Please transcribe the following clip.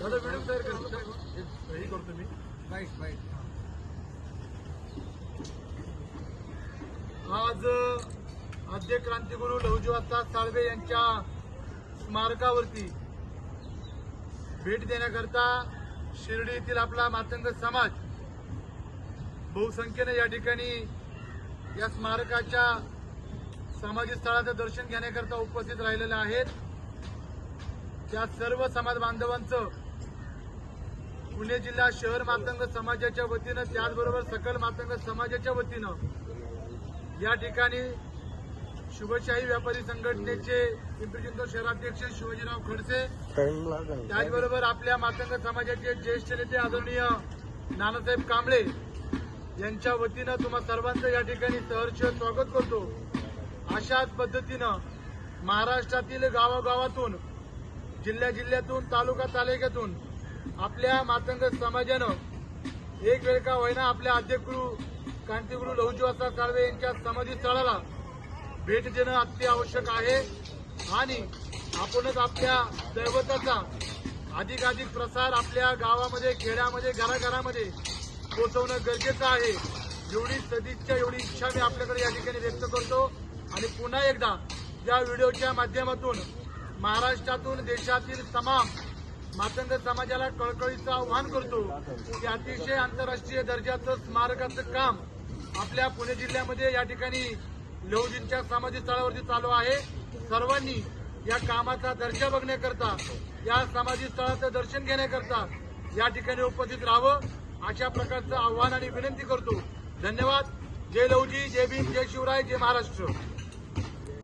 मला व्हिडिओ तयार करतो हे करतो मी. बाईट बाईट आज आद्य क्रांतिगुरु लहुजीवास्ता साळवे यांच्या स्मारकावरती भेट देण्याकरता शिर्डी येथील आपला मातंग समाज बहुसंख्येने या ठिकाणी या स्मारकाच्या समाधी स्थळाचं दर्शन घेण्याकरता उपस्थित राहिलेले आहेत. त्या सर्व समाज बांधवांचं पुणे जिल्हा शहर मातंग समाजाच्या वतीनं त्याचबरोबर सकल मातंग समाजाच्या वतीनं या ठिकाणी शुभशाही व्यापारी संघटनेचे पिंपरी चिंचवड शहराध्यक्ष शिवाजीराव खडसे त्याचबरोबर आपल्या मातंग समाजाचे ज्येष्ठ नेते आदरणीय नानासाहेब कांबळे यांच्या वतीनं तुम्हा सर्वांचं या ठिकाणी सहर्ष स्वागत करतो. अशाच पद्धतीनं महाराष्ट्रातील गावागावातून जिल्ह्या जिल्ह्यातून तालुका तालुक्यातून आपल्या मातंग समाजानं एक वेळ का होईना आपल्या अध्यक्षगुरु क्रांतिगुरु लहुजीवासा साळवे यांच्या समाधी स्थळाला भेट देणं अत्यावश्यक आहे. आणि आपणच आपल्या दैवताचा अधिकाधिक प्रसार आपल्या गावामध्ये खेड्यामध्ये घराघरामध्ये पोहोचवणं गरजेचं आहे. एवढी सदिच्छा एवढी इच्छा मी आपल्याकडे या ठिकाणी व्यक्त करतो. आणि पुन्हा एकदा या व्हिडिओच्या माध्यमातून महाराष्ट्रातून देशातील तमाम मातंग समाजाला कळकळीचं आव्हान करतो. की अतिशय आंतरराष्ट्रीय दर्जाचं स्मारकाचं काम आपल्या पुणे जिल्ह्यामध्ये या ठिकाणी लहुजींच्या समाधी स्थळावरती चालू आहे. सर्वांनी या कामाचा दर्जा बघण्याकरता या समाधी स्थळाचं दर्शन घेण्याकरता या ठिकाणी उपस्थित राहावं अशा प्रकारचं आव्हान आणि विनंती करतो. धन्यवाद. जय लहुजी जय भीम जय शिवराय जय महाराष्ट्र.